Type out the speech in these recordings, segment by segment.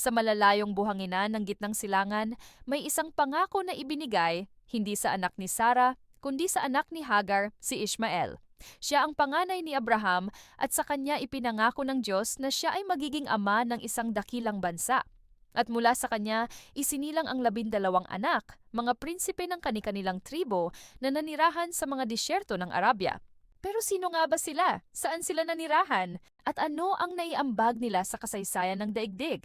Sa malalayong buhanginan ng gitnang silangan, may isang pangako na ibinigay hindi sa anak ni Sarah, kundi sa anak ni Hagar, si Ishmael. Siya ang panganay ni Abraham at sa kanya ipinangako ng Diyos na siya ay magiging ama ng isang dakilang bansa. At mula sa kanya, isinilang ang labindalawang anak, mga prinsipe ng kanilang tribo na nanirahan sa mga disyerto ng Arabia. Pero sino nga ba sila? Saan sila nanirahan? At ano ang naiambag nila sa kasaysayan ng daigdig?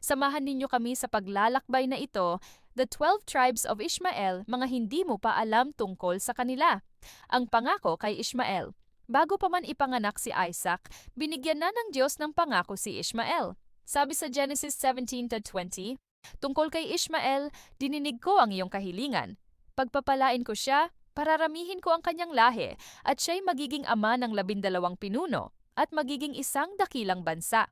Samahan ninyo kami sa paglalakbay na ito, The 12 Tribes of Ishmael, mga hindi mo pa alam tungkol sa kanila. Ang pangako kay Ishmael. Bago pa man ipanganak si Isaac, binigyan na ng Diyos ng pangako si Ishmael. Sabi sa Genesis 17:20, tungkol kay Ishmael, dininig ko ang iyong kahilingan. Pagpapalain ko siya, pararamihin ko ang kanyang lahi, at siya'y magiging ama ng labindalawang pinuno, at magiging isang dakilang bansa.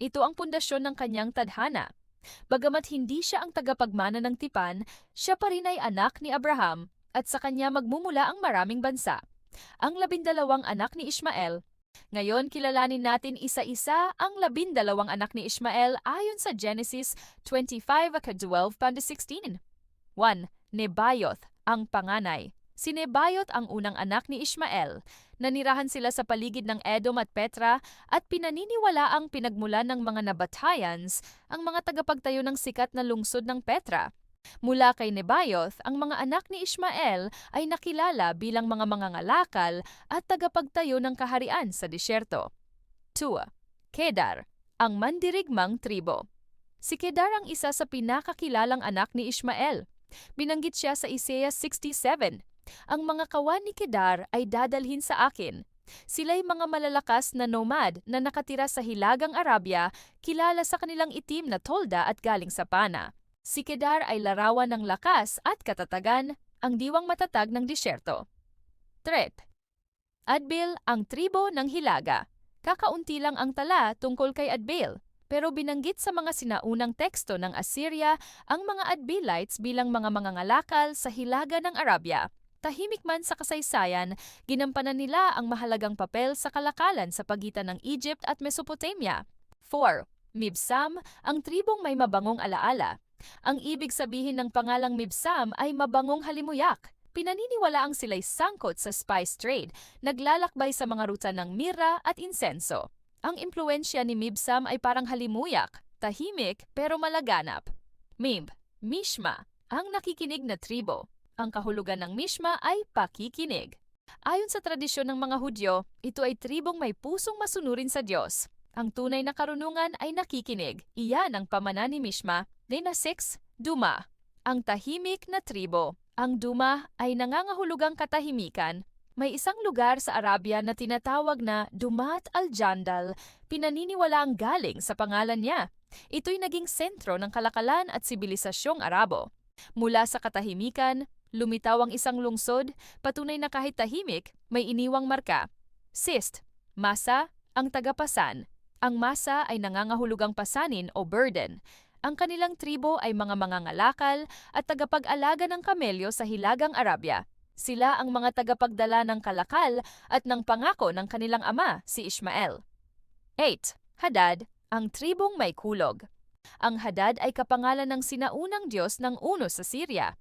Ito ang pundasyon ng kanyang tadhana. Bagamat hindi siya ang tagapagmana ng tipan, siya pa rin ay anak ni Abraham, at sa kanya magmumula ang maraming bansa. Ang labindalawang anak ni Ishmael ngayon, kilalanin natin isa-isa ang labindalawang anak ni Ishmael ayon sa Genesis 25:12-16. 1. Nebayoth, ang panganay. Si Nebayoth ang unang anak ni Ishmael. Nanirahan sila sa paligid ng Edom at Petra at pinaniniwala ang pinagmulan ng mga Nabatayans, ang mga tagapagtayo ng sikat na lungsod ng Petra. Mula kay Nebayoth, ang mga anak ni Ishmael ay nakilala bilang mga mangangalakal at tagapagtayo ng kaharian sa disyerto. 2. Kedar, ang mandirigmang tribo. Si Kedar ang isa sa pinakakilalang anak ni Ishmael. Binanggit siya sa Isaiah 67. Ang mga kawan ni Kedar ay dadalhin sa akin. Sila'y mga malalakas na nomad na nakatira sa Hilagang Arabia, kilala sa kanilang itim na tolda at galing sa pana. Si Kedar ay larawan ng lakas at katatagan, ang diwang matatag ng disyerto. Threat Adbil ang tribo ng Hilaga. Kakaunti lang ang tala tungkol kay Adbil, pero binanggit sa mga sinaunang teksto ng Assyria ang mga Adbilites bilang mga mangangalakal sa Hilaga ng Arabia. Tahimik man sa kasaysayan, ginampanan nila ang mahalagang papel sa kalakalan sa pagitan ng Egypt at Mesopotamia. 4. Mibsam, ang tribong may mabangong alaala. Ang ibig sabihin ng pangalang Mibsam ay mabangong halimuyak. Pinaniniwala ang sila'y sangkot sa spice trade, naglalakbay sa mga ruta ng mira at insenso. Ang impluensya ni Mibsam ay parang halimuyak, tahimik pero malaganap. Mib, Mishma, ang nakikinig na tribo. Ang kahulugan ng Mishma ay pakikinig. Ayon sa tradisyon ng mga Hudyo, ito ay tribong may pusong masunurin sa Diyos. Ang tunay na karunungan ay nakikinig. Iyan ang pamana ni Mishma Dina 6, Duma. Ang tahimik na tribo. Ang Duma ay nangangahulugang katahimikan. May isang lugar sa Arabia na tinatawag na Dumat al-Jandal, pinaniniwala ang galing sa pangalan niya. Ito'y naging sentro ng kalakalan at sibilisasyong Arabo. Mula sa katahimikan, lumitaw ang isang lungsod, patunay na kahit tahimik, may iniwang marka. Sist, masa, ang tagapasan. Ang masa ay nangangahulugang pasanin o burden. Ang kanilang tribo ay mga mangangalakal at tagapag-alaga ng kamelyo sa Hilagang Arabia. Sila ang mga tagapagdala ng kalakal at ng pangako ng kanilang ama, si Ishmael. 8. Hadad, ang tribong may kulog. Ang Hadad ay kapangalan ng sinaunang Diyos ng Uno sa Syria.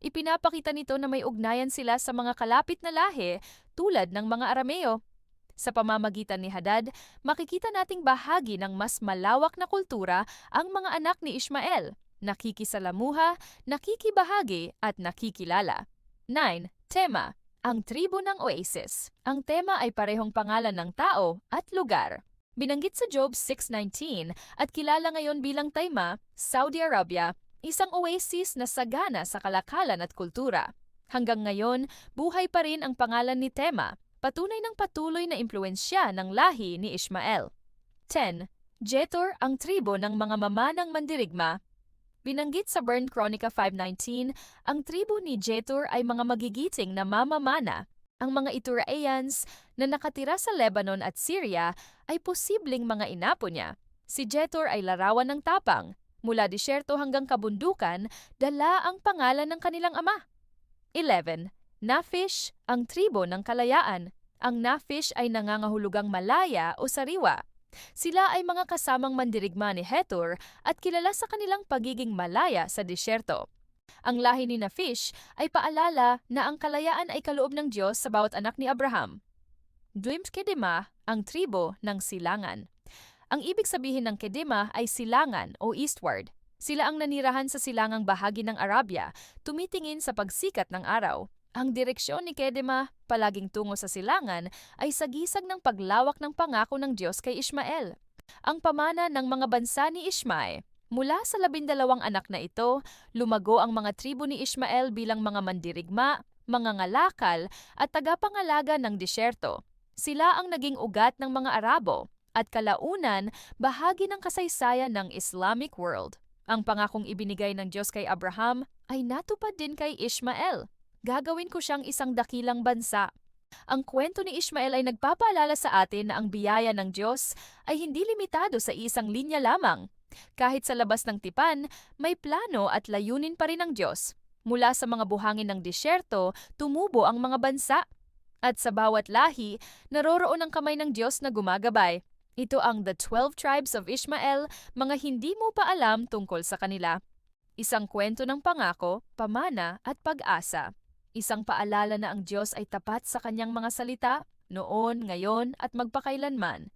Ipinapakita nito na may ugnayan sila sa mga kalapit na lahi tulad ng mga Arameo sa pamamagitan ni Hadad, makikita nating bahagi ng mas malawak na kultura ang mga anak ni Ishmael, nakikisalamuha, nakikibahagi at nakikilala. 9. Tema ang tribo ng Oasis. Ang tema ay parehong pangalan ng tao at lugar. Binanggit sa Job 6.19 at kilala ngayon bilang Taima, Saudi Arabia, isang oasis na sagana sa kalakalan at kultura. Hanggang ngayon, buhay pa rin ang pangalan ni Tema patunay ng patuloy na impluensya ng lahi ni Ishmael. 10. Jetor ang tribo ng mga mamanang mandirigma. Binanggit sa Bern Chronica 5.19, ang tribo ni Jetor ay mga magigiting na mamamana. Ang mga Ituraeans na nakatira sa Lebanon at Syria ay posibleng mga inapo niya. Si Jetor ay larawan ng tapang. Mula disyerto hanggang kabundukan, dala ang pangalan ng kanilang ama. 11. Nafish, ang tribo ng kalayaan. Ang Nafish ay nangangahulugang malaya o sariwa. Sila ay mga kasamang mandirigma ni Hetur at kilala sa kanilang pagiging malaya sa disyerto. Ang lahi ni Nafish ay paalala na ang kalayaan ay kaloob ng Diyos sa bawat anak ni Abraham. Dwims Kedema ang tribo ng silangan. Ang ibig sabihin ng Kedema ay silangan o eastward. Sila ang nanirahan sa silangang bahagi ng Arabia, tumitingin sa pagsikat ng araw. Ang direksyon ni Kedema, palaging tungo sa silangan, ay sagisag ng paglawak ng pangako ng Diyos kay Ishmael. Ang pamana ng mga bansa ni Ishmael. Mula sa labindalawang anak na ito, lumago ang mga tribo ni Ishmael bilang mga mandirigma, mga ngalakal, at tagapangalaga ng disyerto. Sila ang naging ugat ng mga Arabo, at kalaunan, bahagi ng kasaysayan ng Islamic world. Ang pangakong ibinigay ng Diyos kay Abraham ay natupad din kay Ishmael. Gagawin ko siyang isang dakilang bansa. Ang kwento ni Ishmael ay nagpapaalala sa atin na ang biyaya ng Diyos ay hindi limitado sa isang linya lamang. Kahit sa labas ng tipan, may plano at layunin pa rin ng Diyos. Mula sa mga buhangin ng disyerto, tumubo ang mga bansa. At sa bawat lahi, naroroon ang kamay ng Diyos na gumagabay. Ito ang The Twelve Tribes of Ishmael, mga hindi mo pa alam tungkol sa kanila. Isang kwento ng pangako, pamana at pag-asa. Isang paalala na ang Diyos ay tapat sa kanyang mga salita, noon, ngayon at magpakailanman.